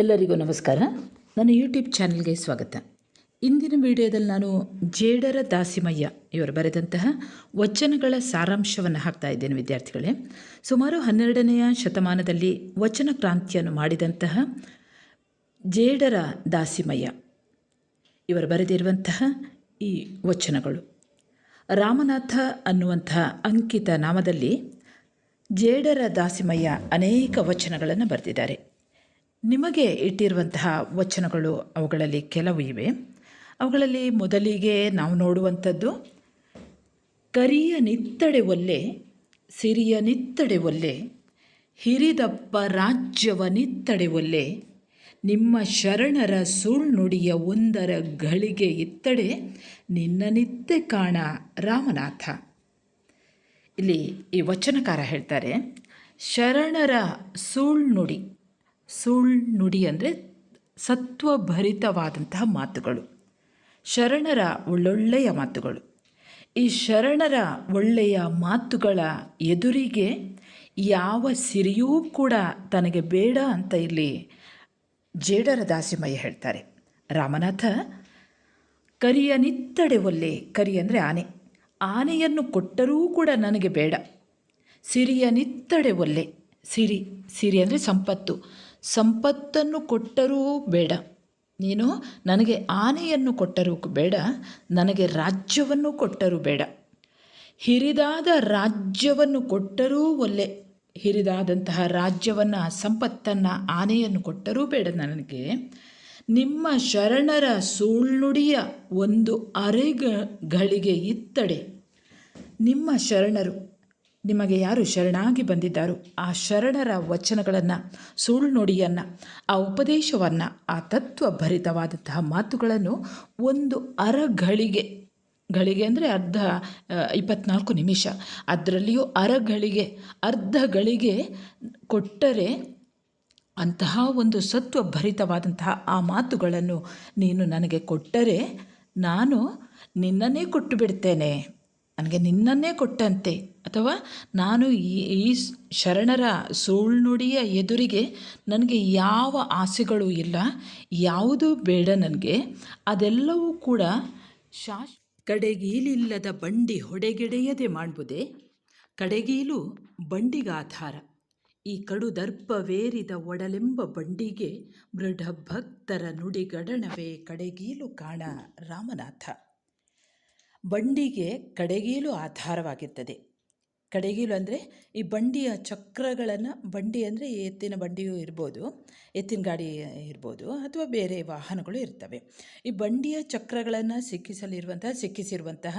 ಎಲ್ಲರಿಗೂ ನಮಸ್ಕಾರ. ನನ್ನ ಯೂಟ್ಯೂಬ್ ಚಾನಲ್ಗೆ ಸ್ವಾಗತ. ಇಂದಿನ ವಿಡಿಯೋದಲ್ಲಿ ನಾನು ಜೇಡರ ದಾಸಿಮಯ್ಯ ಇವರು ಬರೆದಂತಹ ವಚನಗಳ ಸಾರಾಂಶವನ್ನು ಹಾಕ್ತಾ ಇದ್ದೇನೆ ವಿದ್ಯಾರ್ಥಿಗಳೇ. ಸುಮಾರು ಹನ್ನೆರಡನೆಯ ಶತಮಾನದಲ್ಲಿ ವಚನ ಕ್ರಾಂತಿಯನ್ನು ಮಾಡಿದಂತಹ ಜೇಡರ ದಾಸಿಮಯ್ಯ ಇವರು ಬರೆದಿರುವಂತಹ ಈ ವಚನಗಳು. ರಾಮನಾಥ ಅನ್ನುವಂತಹ ಅಂಕಿತ ನಾಮದಲ್ಲಿ ಜೇಡರ ದಾಸಿಮಯ್ಯ ಅನೇಕ ವಚನಗಳನ್ನು ಬರೆದಿದ್ದಾರೆ. ನಿಮಗೆ ಇಟ್ಟಿರುವಂತಹ ವಚನಗಳು ಅವುಗಳಲ್ಲಿ ಕೆಲವು ಇವೆ. ಅವುಗಳಲ್ಲಿ ಮೊದಲಿಗೆ ನಾವು ನೋಡುವಂಥದ್ದು, ಕರಿಯ ನಿತ್ತಡೆ ಒಲ್ಲೆ, ಸಿರಿಯ ನಿತ್ತಡೆ ಒಲ್ಲೆ, ಹಿರಿದಪ್ಪ ರಾಜ್ಯವ ನಿತ್ತಡೆ ಒಲ್ಲೆ, ನಿಮ್ಮ ಶರಣರ ಸುಳ್ನುಡಿಯ ಒಂದರ ಗಳಿಗೆ ಇತ್ತಡೆ, ನಿನ್ನ ನಿತ್ಯ ಕಾಣ ರಾಮನಾಥ. ಇಲ್ಲಿ ಈ ವಚನಕಾರ ಹೇಳ್ತಾರೆ, ಶರಣರ ಸುಳ್ನುಡಿ. ಸುಳ್ನುಡಿ ಅಂದರೆ ಸತ್ವಭರಿತವಾದಂತಹ ಮಾತುಗಳು. ಶರಣರ ಒಳ್ಳೊಳ್ಳೆಯ ಮಾತುಗಳು. ಈ ಶರಣರ ಒಳ್ಳೆಯ ಮಾತುಗಳ ಎದುರಿಗೆ ಯಾವ ಸಿರಿಯೂ ಕೂಡ ತನಗೆ ಬೇಡ ಅಂತ ಇಲ್ಲಿ ಜೇಡರ ದಾಸಿಮಯ್ಯ ಹೇಳ್ತಾರೆ. ರಾಮನಾಥ, ಕರಿಯ ನಿತ್ತಡೆ ಒಲ್ಲೆ, ಕರಿ ಅಂದರೆ ಆನೆ. ಆನೆಯನ್ನು ಕೊಟ್ಟರೂ ಕೂಡ ನನಗೆ ಬೇಡ. ಸಿರಿಯ ನಿತ್ತಡೆ ಒಲ್ಲೆ. ಸಿರಿ ಸಿರಿ ಅಂದರೆ ಸಂಪತ್ತು. ಸಂಪತ್ತನ್ನು ಕೊಟ್ಟರೂ ಬೇಡ. ನೀನು ನನಗೆ ಆನೆಯನ್ನು ಕೊಟ್ಟರೂ ಬೇಡ, ನನಗೆ ರಾಜ್ಯವನ್ನು ಕೊಟ್ಟರೂ ಬೇಡ. ಹಿರಿದಾದ ರಾಜ್ಯವನ್ನು ಕೊಟ್ಟರೂ ಒಲ್ಲೆ. ಹಿರಿದಾದಂತಹ ರಾಜ್ಯವನ್ನು, ಸಂಪತ್ತನ್ನು, ಆನೆಯನ್ನು ಕೊಟ್ಟರೂ ಬೇಡ ನನಗೆ. ನಿಮ್ಮ ಶರಣರ ಸುಳ್ನುಡಿಯ ಒಂದು ಅರೆಗಳಿಗೆ ಇತ್ತಡೆ. ನಿಮ್ಮ ಶರಣರು ನಿಮಗೆ ಯಾರು ಶರಣಾಗಿ ಬಂದಿದ್ದಾರೋ ಆ ಶರಣರ ವಚನಗಳನ್ನು ಸುಳ್ನುಡಿಯನ್ನು ಆ ಉಪದೇಶವನ್ನು, ಆ ತತ್ವಭರಿತವಾದಂತಹ ಮಾತುಗಳನ್ನು ಒಂದು ಅರಗಳಿಗೆ ಗಳಿಗೆ ಅಂದರೆ ಅರ್ಧ ಇಪ್ಪತ್ನಾಲ್ಕು ನಿಮಿಷ. ಅದರಲ್ಲಿಯೂ ಅರಗಳಿಗೆ ಅರ್ಧ ಗಳಿಗೆ ಕೊಟ್ಟರೆ ಅಂತಹ ಒಂದು ಸತ್ವಭರಿತವಾದಂತಹ ಆ ಮಾತುಗಳನ್ನು ನೀನು ನನಗೆ ಕೊಟ್ಟರೆ ನಾನು ನಿನ್ನನ್ನೇ ಕೊಟ್ಟು ಬಿಡ್ತೇನೆ. ನನಗೆ ನಿನ್ನನ್ನೇ ಕೊಟ್ಟಂತೆ. ಅಥವಾ ನಾನು ಈ ಶರಣರ ಸುಳ್ನುಡಿಯ ಎದುರಿಗೆ ನನಗೆ ಯಾವ ಆಸೆಗಳು ಇಲ್ಲ, ಯಾವುದೂ ಬೇಡ ನನಗೆ, ಅದೆಲ್ಲವೂ ಕೂಡ ಶಾಶ್ ಕಡೆಗೀಲಿಲ್ಲದ ಬಂಡಿ ಹೊಡೆಗೆಡೆಯದೆ ಮಾಡುವುದೇ ಕಡೆಗೀಲು ಬಂಡಿಗಾಧಾರ. ಈ ಕಡು ದರ್ಪವೇರಿದ ಒಡಲೆಂಬ ಬಂಡಿಗೆ ಮೃಢ ಭಕ್ತರ ನುಡಿಗಡಣವೇ ಕಡೆಗೀಲು ಕಾಣ ರಾಮನಾಥ. ಬಂಡಿಗೆ ಕಡೆಗೀಲು ಆಧಾರವಾಗಿರ್ತದೆ. ಕಡೆಗೀಲು ಅಂದರೆ ಈ ಬಂಡಿಯ ಚಕ್ರಗಳನ್ನು, ಬಂಡಿ ಅಂದರೆ ಎತ್ತಿನ ಬಂಡಿಯೂ ಇರ್ಬೋದು, ಎತ್ತಿನ ಗಾಡಿ ಇರ್ಬೋದು ಅಥವಾ ಬೇರೆ ವಾಹನಗಳು ಇರ್ತವೆ. ಈ ಬಂಡಿಯ ಚಕ್ರಗಳನ್ನು ಸಿಕ್ಕಿಸಲಿರುವಂತಹ, ಸಿಕ್ಕಿಸಿರುವಂತಹ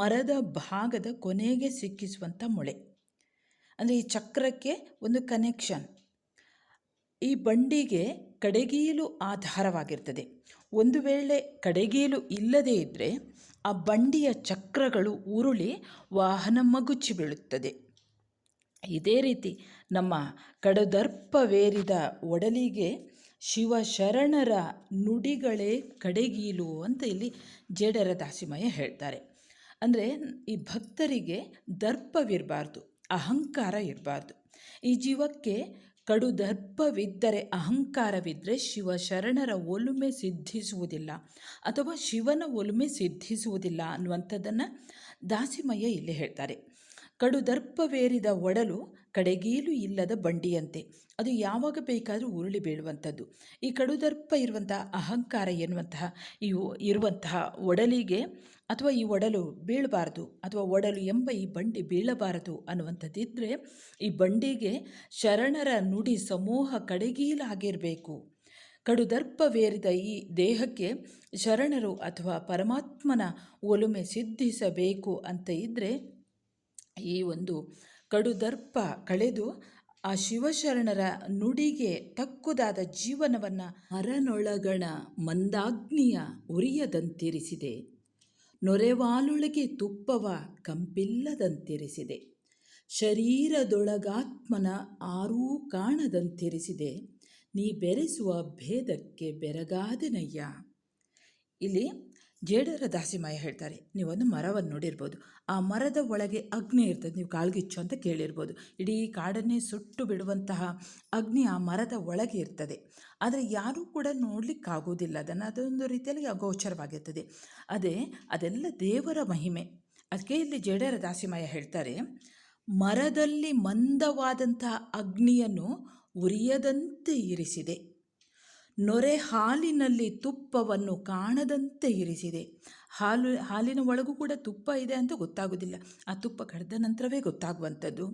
ಮರದ ಭಾಗದ ಕೊನೆಗೆ ಸಿಕ್ಕಿಸುವಂಥ ಮೊಳೆ. ಅಂದರೆ ಈ ಚಕ್ರಕ್ಕೆ ಒಂದು ಕನೆಕ್ಷನ್ ಈ ಬಂಡಿಗೆ ಕಡೆಗೀಲು ಆಧಾರವಾಗಿರ್ತದೆ. ಒಂದು ವೇಳೆ ಕಡೆಗೀಲು ಇಲ್ಲದೇ ಇದ್ದರೆ ಆ ಬಂಡಿಯ ಚಕ್ರಗಳು ಉರುಳಿ ವಾಹನ ಮಗುಚಿ ಬೀಳುತ್ತದೆ. ಇದೇ ರೀತಿ ನಮ್ಮ ಕಡದರ್ಪವೇರಿದ ಒಡಲಿಗೆ ಶಿವಶರಣರ ನುಡಿಗಳೇ ಕಡೆಗೀಲು ಅಂತ ಇಲ್ಲಿ ಜೇಡರ ದಾಸಿಮಯ್ಯ ಹೇಳ್ತಾರೆ. ಅಂದರೆ ಈ ಭಕ್ತರಿಗೆ ದರ್ಪವಿರಬಾರ್ದು, ಅಹಂಕಾರ ಇರಬಾರ್ದು. ಈ ಜೀವಕ್ಕೆ ಕಡು ದರ್ಪವಿದ್ದರೆ ಅಹಂಕಾರವಿದ್ದರೆ ಶಿವ ಶರಣರ ಒಲುಮೆ ಸಿದ್ಧಿಸುವುದಿಲ್ಲ ಅಥವಾ ಶಿವನ ಒಲುಮೆ ಸಿದ್ಧಿಸುವುದಿಲ್ಲ ಅನ್ನುವಂಥದ್ದನ್ನು ದಾಸಿಮಯ್ಯ ಇಲ್ಲಿ ಹೇಳ್ತಾರೆ. ಕಡು ದರ್ಪವೇರಿದ ಒಡಲು ಕಡೆಗೀಲು ಇಲ್ಲದ ಬಂಡಿಯಂತೆ. ಅದು ಯಾವಾಗ ಬೇಕಾದರೂ ಉರುಳಿ ಬೀಳುವಂಥದ್ದು. ಈ ಕಡುದರ್ಪ ಇರುವಂತಹ ಅಹಂಕಾರ ಎನ್ನುವಂತಹ, ಈ ಇರುವಂತಹ ಒಡಲಿಗೆ ಅಥವಾ ಈ ಒಡಲು ಬೀಳಬಾರದು ಅಥವಾ ಒಡಲು ಎಂಬ ಈ ಬಂಡಿ ಬೀಳಬಾರದು ಅನ್ನುವಂಥದ್ದಿದ್ದರೆ ಈ ಬಂಡಿಗೆ ಶರಣರ ನುಡಿ ಸಮೂಹ ಕಡೆಗೀಲಾಗಿರಬೇಕು ಕಡುದರ್ಪವೇರಿದ ಈ ದೇಹಕ್ಕೆ ಶರಣರು ಅಥವಾ ಪರಮಾತ್ಮನ ಒಲುಮೆ ಸಿದ್ಧಿಸಬೇಕು ಅಂತ ಇದ್ದರೆ ಈ ಒಂದು ಕಡುದರ್ಪ ಕಳೆದು ಆ ಶಿವಶರಣರ ನುಡಿಗೆ ತಕ್ಕುದಾದ ಜೀವನವನ್ನು ಹರನೊಳಗಣ ಮಂದಾಗ್ನಿಯ ಉರಿಯದಂತಿರಿಸಿದೆ. ನೊರೆವಾಲೊಳಗೆ ತುಪ್ಪವ ಕಂಪಿಲ್ಲದಂತಿರಿಸಿದೆ. ಶರೀರದೊಳಗಾತ್ಮನ ಆರೂ ಕಾಣದಂತಿರಿಸಿದೆ. ನೀ ಬೆರೆಸುವ ಭೇದಕ್ಕೆ ಬೆರಗಾದನಯ್ಯ. ಇಲ್ಲಿ ಜೇಡರ ದಾಸಿಮಾಯ ಹೇಳ್ತಾರೆ, ನೀವೊಂದು ಮರವನ್ನು ನೋಡಿರ್ಬೋದು. ಆ ಮರದ ಒಳಗೆ ಅಗ್ನಿ ಇರ್ತದೆ, ನೀವು ಕಾಳ್ಗಿಚ್ಚು ಅಂತ ಕೇಳಿರ್ಬೋದು. ಇಡೀ ಕಾಡನ್ನೇ ಸುಟ್ಟು ಬಿಡುವಂತಹ ಅಗ್ನಿ ಆ ಮರದ ಒಳಗೆ ಇರ್ತದೆ. ಆದರೆ ಯಾರೂ ಕೂಡ ನೋಡಲಿಕ್ಕಾಗೋದಿಲ್ಲ ಅದನ್ನು ಅದೊಂದು ರೀತಿಯಲ್ಲಿ ಅಗೋಚರವಾಗಿರ್ತದೆ ಅದೇ, ಅದೆಲ್ಲ ದೇವರ ಮಹಿಮೆ. ಅದಕ್ಕೆ ಇಲ್ಲಿ ಜೇಡರ ದಾಸಿಮಾಯ ಹೇಳ್ತಾರೆ, ಮರದಲ್ಲಿ ಮಂದವಾದಂತಹ ಅಗ್ನಿಯನ್ನು ಉರಿಯದಂತೆ ಇರಿಸಿದೆ. ನೊರೆ ಹಾಲಿನಲ್ಲಿ ತುಪ್ಪವನ್ನು ಕಾಣದಂತೆ ಇರಿಸಿದೆ. ಹಾಲು, ಹಾಲಿನ ಒಳಗೂ ಕೂಡ ತುಪ್ಪ ಇದೆ ಅಂತ ಗೊತ್ತಾಗೋದಿಲ್ಲ. ಆ ತುಪ್ಪ ಕಡ್ದ ನಂತರವೇ ಗೊತ್ತಾಗುವಂಥದ್ದು.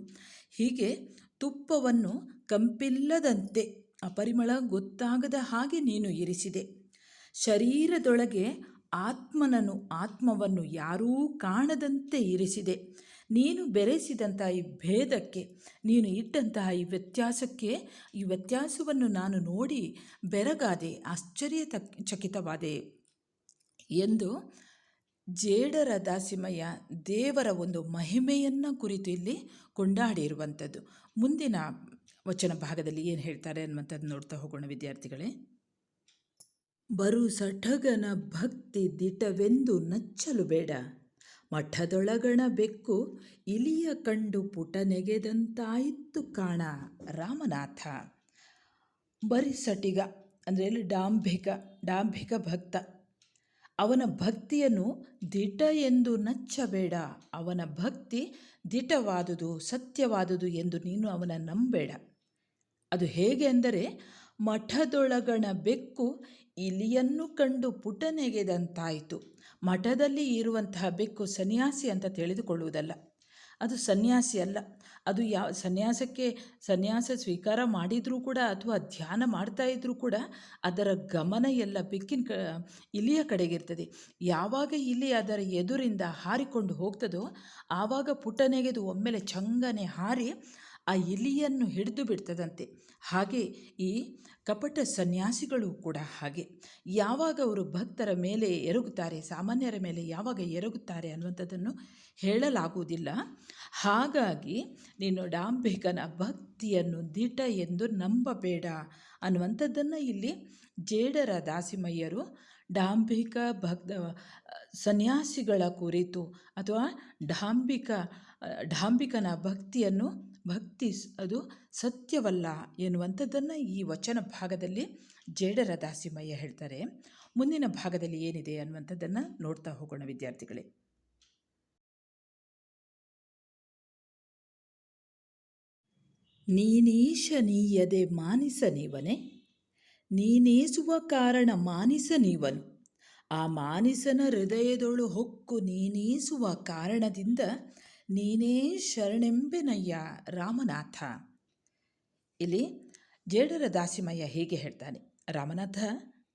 ಹೀಗೆ ತುಪ್ಪವನ್ನು ಕಂಪಿಲ್ಲದಂತೆ ಆ ಪರಿಮಳ ಗೊತ್ತಾಗದ ಹಾಗೆ ನೀನು ಇರಿಸಿದೆ. ಶರೀರದೊಳಗೆ ಆತ್ಮನನ್ನು, ಆತ್ಮವನ್ನು ಯಾರೂ ಕಾಣದಂತೆ ಇರಿಸಿದೆ. ನೀನು ಬೆರೆಸಿದಂತಹ ಈ ಭೇದಕ್ಕೆ, ನೀನು ಇಟ್ಟಂತಹ ಈ ವ್ಯತ್ಯಾಸಕ್ಕೆ, ಈ ವ್ಯತ್ಯಾಸವನ್ನು ನಾನು ನೋಡಿ ಬೆರಗಾದೆ ಆಶ್ಚರ್ಯ ಚಕಿತವಾದೆ ಎಂದು ಜೇಡರ ದಾಸಿಮಯ್ಯ ದೇವರ ಒಂದು ಮಹಿಮೆಯನ್ನು ಕುರಿತು ಇಲ್ಲಿ ಕೊಂಡಾಡಿರುವಂಥದ್ದು. ಮುಂದಿನ ವಚನ ಭಾಗದಲ್ಲಿ ಏನು ಹೇಳ್ತಾರೆ ಅನ್ನುವಂಥದ್ದು ನೋಡ್ತಾ ಹೋಗೋಣ ವಿದ್ಯಾರ್ಥಿಗಳೇ. ಬರು ಸಠಗನ ಭಕ್ತಿ ದಿಟವೆಂದು ನಚ್ಚಲು ಬೇಡ. ಮಠದೊಳಗಣ ಬೆಕ್ಕು ಇಲಿಯ ಕಂಡು ಪುಟ ನೆಗೆದಂತಾಯಿತು ಕಾಣ ರಾಮನಾಥ. ಬರಿಸಟಿಗ ಅಂದರೆ ಇಲ್ಲಿ ಡಾಂಭಿಕ ಡಾಂಭಿಕ ಭಕ್ತ. ಅವನ ಭಕ್ತಿಯನ್ನು ದಿಟ ಎಂದು ನಚ್ಚಬೇಡ. ಅವನ ಭಕ್ತಿ ದಿಟವಾದುದು, ಸತ್ಯವಾದುದು ಎಂದು ನೀನು ಅವನ ನಂಬೇಡ. ಅದು ಹೇಗೆ ಅಂದರೆ ಮಠದೊಳಗಣ ಬೆಕ್ಕು ಇಲಿಯನ್ನು ಕಂಡು ಪುಟನೆಗೆದಂತಾಯಿತು. ಮಠದಲ್ಲಿ ಇರುವಂತಹ ಬೆಕ್ಕು ಸನ್ಯಾಸಿ ಅಂತ ತಿಳಿದುಕೊಳ್ಳುವುದಲ್ಲ. ಅದು ಸನ್ಯಾಸಿ ಅಲ್ಲ. ಅದು ಯಾವ ಸನ್ಯಾಸಕ್ಕೆ ಸನ್ಯಾಸ ಸ್ವೀಕಾರ ಮಾಡಿದರೂ ಕೂಡ ಅಥವಾ ಧ್ಯಾನ ಮಾಡ್ತಾ ಇದ್ದರೂ ಕೂಡ ಅದರ ಗಮನ ಎಲ್ಲ ಬೆಕ್ಕಿನ ಕ, ಇಲಿಯ ಕಡೆಗಿರ್ತದೆ. ಯಾವಾಗ ಇಲಿ ಅದರ ಎದುರಿಂದ ಹಾರಿಕೊಂಡು ಹೋಗ್ತದೋ ಆವಾಗ ಪುಟನೆಗೆದು ಒಮ್ಮೆಲೆ ಚಂಗನೆ ಹಾರಿ ಆ ಇಲಿಯನ್ನು ಹಿಡಿದು ಬಿಡ್ತದಂತೆ. ಹಾಗೆ ಈ ಕಪಟ ಸನ್ಯಾಸಿಗಳು ಕೂಡ ಹಾಗೆ. ಯಾವಾಗ ಅವರು ಭಕ್ತರ ಮೇಲೆ ಎರಗುತ್ತಾರೆ, ಸಾಮಾನ್ಯರ ಮೇಲೆ ಯಾವಾಗ ಎರಗುತ್ತಾರೆ ಅನ್ನುವಂಥದ್ದನ್ನು ಹೇಳಲಾಗುವುದಿಲ್ಲ. ಹಾಗಾಗಿ ನೀನು ಡಾಂಬಿಕನ ಭಕ್ತಿಯನ್ನು ದಿಟ ಎಂದು ನಂಬಬೇಡ ಅನ್ನುವಂಥದ್ದನ್ನು ಇಲ್ಲಿ ಜೇಡರ ದಾಸಿಮಯ್ಯರು ಡಾಂಬಿಕ ಭಕ್ತ, ಸನ್ಯಾಸಿಗಳ ಕುರಿತು ಅಥವಾ ಡಾಂಬಿಕ ಡಾಂಬಿಕನ ಭಕ್ತಿಯನ್ನು ಭಕ್ತಿ ಅದು ಸತ್ಯವಲ್ಲ ಎನ್ನುವಂಥದ್ದನ್ನು ಈ ವಚನ ಭಾಗದಲ್ಲಿ ಜೇಡರ ದಾಸಿಮಯ್ಯ ಹೇಳ್ತಾರೆ. ಮುಂದಿನ ಭಾಗದಲ್ಲಿ ಏನಿದೆ ಅನ್ನುವಂಥದ್ದನ್ನು ನೋಡ್ತಾ ಹೋಗೋಣ ವಿದ್ಯಾರ್ಥಿಗಳೇ. ನೀನೀಶ ನೀಯದೆ ಮಾನಿಸ ನೀವನೆ? ನೀನೇಸುವ ಕಾರಣ ಮಾನಿಸ ನೀವನು. ಆ ಮಾನಿಸನ ಹೃದಯದೊಳು ಹೊಕ್ಕು ನೀನೇಸುವ ಕಾರಣದಿಂದ ನೀನೇ ಶರಣೆಂಬೆನಯ್ಯ ರಾಮನಾಥ. ಇಲ್ಲಿ ಜೇಡರ ದಾಸಿಮಯ್ಯ ಹೀಗೆ ಹೇಳ್ತಾನೆ, ರಾಮನಾಥ,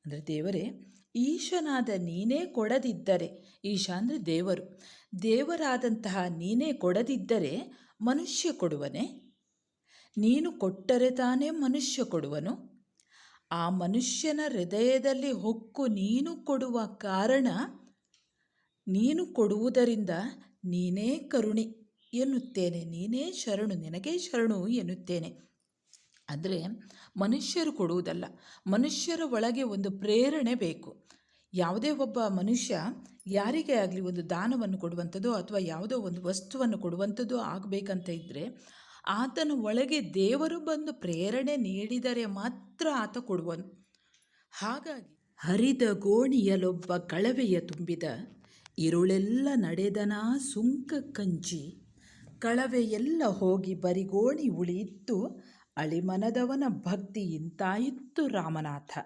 ಅಂದರೆ ದೇವರೇ, ಈಶನಾದ ನೀನೇ ಕೊಡದಿದ್ದರೆ, ಈಶ ಅಂದರೆ ದೇವರು, ದೇವರಾದಂತಹ ನೀನೇ ಕೊಡದಿದ್ದರೆ ಮನುಷ್ಯ ಕೊಡುವನೆ? ನೀನು ಕೊಟ್ಟರೆ ತಾನೇ ಮನುಷ್ಯ ಕೊಡುವನು? ಆ ಮನುಷ್ಯನ ಹೃದಯದಲ್ಲಿ ಹೊಕ್ಕು ನೀನು ಕೊಡುವ ಕಾರಣ, ನೀನು ಕೊಡುವುದರಿಂದ ನೀನೇ ಕರುಣಿ ಎನ್ನುತ್ತೇನೆ. ನೀನೇ ಶರಣು, ನಿನಗೇ ಶರಣು ಎನ್ನುತ್ತೇನೆ. ಅಂದರೆ ಮನುಷ್ಯರು ಕೊಡುವುದಲ್ಲ, ಮನುಷ್ಯರ ಒಳಗೆ ಒಂದು ಪ್ರೇರಣೆ ಬೇಕು. ಯಾವುದೇ ಒಬ್ಬ ಮನುಷ್ಯ ಯಾರಿಗೆ ಆಗಲಿ ಒಂದು ದಾನವನ್ನು ಕೊಡುವಂಥದ್ದು ಅಥವಾ ಯಾವುದೋ ಒಂದು ವಸ್ತುವನ್ನು ಕೊಡುವಂಥದ್ದು ಆಗಬೇಕಂತ ಇದ್ದರೆ ಆತನ ಒಳಗೆ ದೇವರು ಬಂದು ಪ್ರೇರಣೆ ನೀಡಿದರೆ ಮಾತ್ರ ಆತ ಕೊಡುವನು. ಹಾಗಾಗಿ ಹರಿದ ಗೋಣಿಯಲೊಬ್ಬ ಕಳವೆಯ ತುಂಬಿದ, ಇರುಳೆಲ್ಲ ನಡೆದನಾ ಸುಂಕ ಕಂಚಿ ಕಳವೆಯೆಲ್ಲ ಹೋಗಿ ಬರಿಗೋಣಿ ಉಳಿಯಿತ್ತು, ಅಳಿಮನದವನ ಭಕ್ತಿ ಇಂತಾಯಿತ್ತು ರಾಮನಾಥ.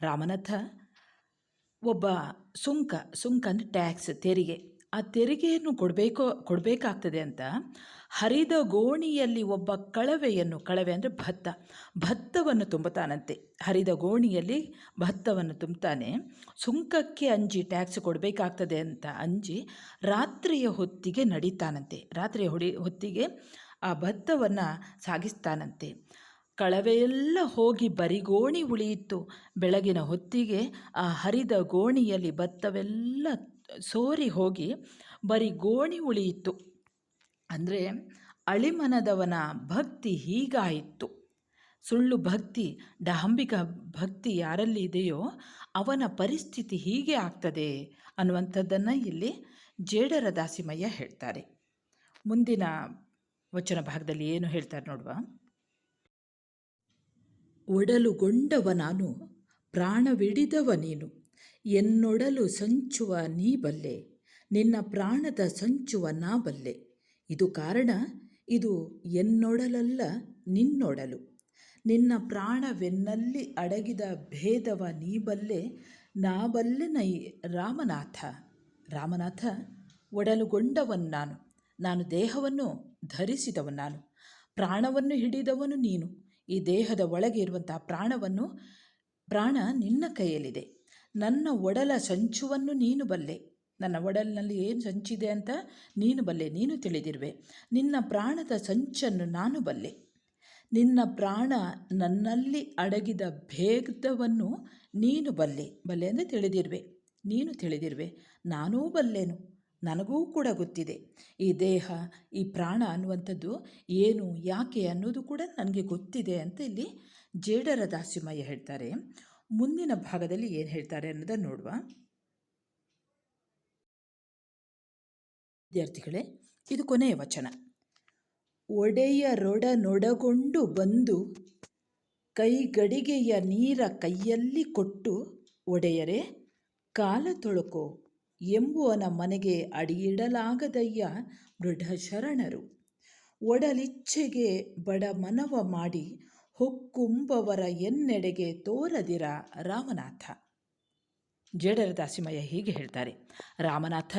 ರಾಮನಾಥ, ಒಬ್ಬ ಸುಂಕ ಸುಂಕ ಅಂದರೆ ಟ್ಯಾಕ್ಸ್, ತೆರಿಗೆ. ಆ ತೆರಿಗೆಯನ್ನು ಕೊಡಬೇಕು, ಕೊಡಬೇಕಾಗ್ತದೆ ಅಂತ ಹರಿದ ಗೋಣಿಯಲ್ಲಿ ಒಬ್ಬ ಕಳವೆಯನ್ನು, ಕಳವೆ ಅಂದರೆ ಭತ್ತ, ಭತ್ತವನ್ನು ತುಂಬುತ್ತಾನಂತೆ. ಹರಿದ ಗೋಣಿಯಲ್ಲಿ ಭತ್ತವನ್ನು ತುಂಬುತ್ತಾನೆ. ಸುಂಕಕ್ಕೆ ಅಂಜಿ ಟ್ಯಾಕ್ಸ್ ಕೊಡಬೇಕಾಗ್ತದೆ ಅಂತ ಅಂಜಿ ರಾತ್ರಿಯ ಹೊತ್ತಿಗೆ ನಡೀತಾನಂತೆ. ರಾತ್ರಿಯ ಹೊಡಿ, ಹೊತ್ತಿಗೆ ಆ ಭತ್ತವನ್ನು ಸಾಗಿಸ್ತಾನಂತೆ. ಕಳವೆಯೆಲ್ಲ ಹೋಗಿ ಬರಿಗೋಣಿ ಉಳಿಯಿತು ಬೆಳಗಿನ ಹೊತ್ತಿಗೆ ಆ ಹರಿದ ಗೋಣಿಯಲ್ಲಿ ಭತ್ತವೆಲ್ಲ ಸೋರಿ ಹೋಗಿ ಬರೀ ಗೋಣಿ ಉಳಿಯಿತು ಅಂದರೆ ಅಳಿಮನದವನ ಭಕ್ತಿ ಹೀಗಾಯಿತು ಸುಳ್ಳು ಭಕ್ತಿ, ಡಾಂಬಿಕ ಭಕ್ತಿ ಯಾರಲ್ಲಿ ಇದೆಯೋ ಅವನ ಪರಿಸ್ಥಿತಿ ಹೀಗೆ ಆಗ್ತದೆ ಅನ್ನುವಂಥದ್ದನ್ನು ಇಲ್ಲಿ ಜೇಡರ ದಾಸಿಮಯ್ಯ ಹೇಳ್ತಾರೆ. ಮುಂದಿನ ವಚನ ಭಾಗದಲ್ಲಿ ಏನು ಹೇಳ್ತಾರೆ ನೋಡುವ? ಒಡಲುಗೊಂಡವ ನಾನು ಪ್ರಾಣವಿಡಿದವ ನೀನು. ಎನ್ನೊಡಲು ಸಂಚುವ ನೀ ಬಲ್ಲೆ, ನಿನ್ನ ಪ್ರಾಣದ ಸಂಚುವ ನಾ ಬಲ್ಲೆ. ಇದು ಕಾರಣ, ಇದು ಎನ್ನೊಡಲಲ್ಲ ನಿನ್ನೊಡಲು. ನಿನ್ನ ಪ್ರಾಣವೆನ್ನಲ್ಲಿ ಅಡಗಿದ ಭೇದವ ನೀ ಬಲ್ಲೆ, ನಾ ಬಲ್ಲೆ ನೈ ರಾಮನಾಥ. ರಾಮನಾಥ, ಒಡಲುಗೊಂಡವನು ನಾನು. ನಾನು ದೇಹವನ್ನು ಧರಿಸಿದವನು ನಾನು. ಪ್ರಾಣವನ್ನು ಹಿಡಿದವನು ನೀನು. ಈ ದೇಹದ ಒಳಗೆ ಇರುವಂತಹ ಪ್ರಾಣವನ್ನು, ಪ್ರಾಣ ನಿನ್ನ ಕೈಯಲ್ಲಿದೆ. ನನ್ನ ಒಡಲ ಸಂಚುವನ್ನು ನೀನು ಬಲ್ಲೆ. ನನ್ನ ಒಡಲಿನಲ್ಲಿ ಏನು ಸಂಚಿದೆ ಅಂತ ನೀನು ಬಲ್ಲೆ. ನೀನು ತಿಳಿದಿರುವೆ. ನಿನ್ನ ಪ್ರಾಣದ ಸಂಚನ್ನು ನಾನು ಬಲ್ಲೆ. ನಿನ್ನ ಪ್ರಾಣ ನನ್ನಲ್ಲಿ ಅಡಗಿದ ಭೇದವನ್ನು ನೀನು ಬಲ್ಲೆ. ಬಲ್ಲೆ ಅಂದರೆ ತಿಳಿದಿರುವೆ. ನೀನು ತಿಳಿದಿರುವೆ. ನಾನೂ ಬಲ್ಲೆನು. ನನಗೂ ಕೂಡ ಗೊತ್ತಿದೆ. ಈ ದೇಹ, ಈ ಪ್ರಾಣ ಅನ್ನುವಂಥದ್ದು ಏನು, ಯಾಕೆ ಅನ್ನೋದು ಕೂಡ ನನಗೆ ಗೊತ್ತಿದೆ ಅಂತ ಇಲ್ಲಿ ಜೇಡರ ದಾಸಿಮಯ್ಯ ಹೇಳ್ತಾರೆ. ಮುಂದಿನ ಭಾಗದಲ್ಲಿ ಏನು ಹೇಳ್ತಾರೆ ಅನ್ನೋದನ್ನು ನೋಡುವ. ವಿದ್ಯಾರ್ಥಿಗಳೇ, ಇದು ಕೊನೆಯ ವಚನ. ಒಡೆಯ ಒಡೆಯರೊಡನೊಡಗೊಂಡು ಬಂದು ಕೈಗಡಿಗೆಯ ನೀರ ಕೈಯಲ್ಲಿ ಕೊಟ್ಟು, ಒಡೆಯರೆ, ಕಾಲ ತೊಳಕೋ, ಎಂಬುವನ ಮನೆಗೆ ಅಡಿಯಿಡಲಾಗದಯ್ಯ ಮೃಢ ಶರಣರು ಒಡಲಿಚ್ಛೆಗೆ ಬಡ ಮನವ ಮಾಡಿ ಹೊಕ್ಕುಂಬವರ ಎನ್ನೆಡೆಗೆ ತೋರದಿರ ರಾಮನಾಥ. ಜೇಡರ ದಾಸಿಮಯ್ಯ ಹೀಗೆ ಹೇಳ್ತಾರೆ, ರಾಮನಾಥ,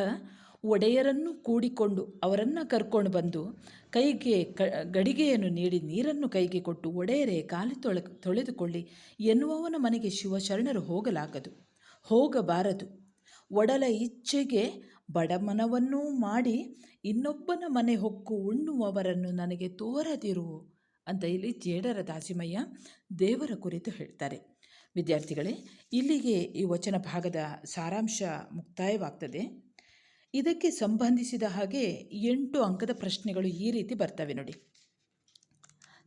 ಒಡೆಯರನ್ನು ಕೂಡಿಕೊಂಡು ಅವರನ್ನು ಕರ್ಕೊಂಡು ಬಂದು ಕೈಗೆ ಕ, ಗಡಿಗೆಯನ್ನು ನೀಡಿ ನೀರನ್ನು ಕೈಗೆ ಕೊಟ್ಟು ಒಡೆಯರೇ ಕಾಲು ತೊಳೆ, ತೊಳೆದುಕೊಳ್ಳಿ ಎನ್ನುವವನ ಮನೆಗೆ ಶಿವಶರಣರು ಹೋಗಲಾಗದು. ಹೋಗಬಾರದು. ಒಡಲ ಇಚ್ಛೆಗೆ ಬಡಮನವನ್ನೂ ಮಾಡಿ ಇನ್ನೊಬ್ಬನ ಮನೆ ಹೊಕ್ಕು ಉಣ್ಣುವವರನ್ನು ನನಗೆ ತೋರದಿರು. ಅಂತ ಇಲ್ಲಿ ಜೇಡರ ದಾಸಿಮಯ್ಯ ದೇವರ ಕುರಿತು ಹೇಳ್ತಾರೆ. ವಿದ್ಯಾರ್ಥಿಗಳೇ, ಇಲ್ಲಿಗೆ ಈ ವಚನ ಭಾಗದ ಸಾರಾಂಶ ಮುಕ್ತಾಯವಾಗ್ತದೆ. ಇದಕ್ಕೆ ಸಂಬಂಧಿಸಿದ ಹಾಗೆ ಎಂಟು ಅಂಕದ ಪ್ರಶ್ನೆಗಳು ಈ ರೀತಿ ಬರ್ತವೆ ನೋಡಿ.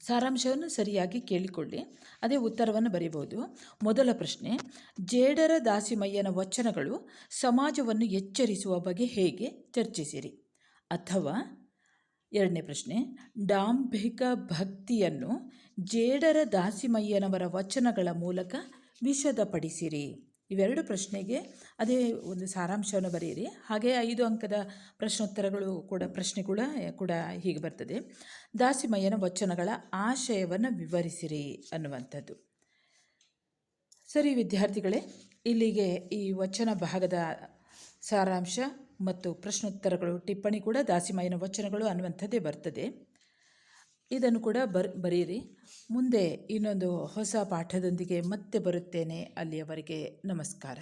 ಸಾರಾಂಶವನ್ನು ಸರಿಯಾಗಿ ಕೇಳಿಕೊಳ್ಳಿ, ಅದೇ ಉತ್ತರವನ್ನು ಬರೀಬೋದು ಮೊದಲ ಪ್ರಶ್ನೆ, ಜೇಡರ ದಾಸಿಮಯ್ಯನ ವಚನಗಳು ಸಮಾಜವನ್ನು ಎಚ್ಚರಿಸುವ ಬಗ್ಗೆ ಹೇಗೆ ಚರ್ಚಿಸಿರಿ? ಅಥವಾ ಎರಡನೇ ಪ್ರಶ್ನೆ, ಡಾಂಭಿಕ ಭಕ್ತಿಯನ್ನು ಜೇಡರ ದಾಸಿಮಯ್ಯನವರ ವಚನಗಳ ಮೂಲಕ ವಿಷದಪಡಿಸಿರಿ. ಇವೆರಡು ಪ್ರಶ್ನೆಗೆ ಅದೇ ಒಂದು ಸಾರಾಂಶವನ್ನು ಬರೆಯಿರಿ. ಹಾಗೆ ಐದು ಅಂಕದ ಪ್ರಶ್ನೋತ್ತರಗಳು ಕೂಡ, ಪ್ರಶ್ನೆ ಕೂಡ ಕೂಡ ಹೀಗೆ ಬರ್ತದೆ. ದಾಸಿಮಯ್ಯನ ವಚನಗಳ ಆಶಯವನ್ನು ವಿವರಿಸಿರಿ ಅನ್ನುವಂಥದ್ದು. ಸರಿ ವಿದ್ಯಾರ್ಥಿಗಳೇ, ಇಲ್ಲಿಗೆ ಈ ವಚನ ಭಾಗದ ಸಾರಾಂಶ ಮತ್ತು ಪ್ರಶ್ನೋತ್ತರಗಳು, ಟಿಪ್ಪಣಿ ಕೂಡ ದಾಸಿಮಯ್ಯನ ವಚನಗಳು ಅನ್ನುವಂಥದ್ದೇ ಬರ್ತದೆ. ಇದನ್ನು ಕೂಡ ಬರ್, ಬರೀರಿ. ಮುಂದೆ ಇನ್ನೊಂದು ಹೊಸ ಪಾಠದೊಂದಿಗೆ ಮತ್ತೆ ಬರುತ್ತೇನೆ. ಅಲ್ಲಿಯವರೆಗೆ ನಮಸ್ಕಾರ.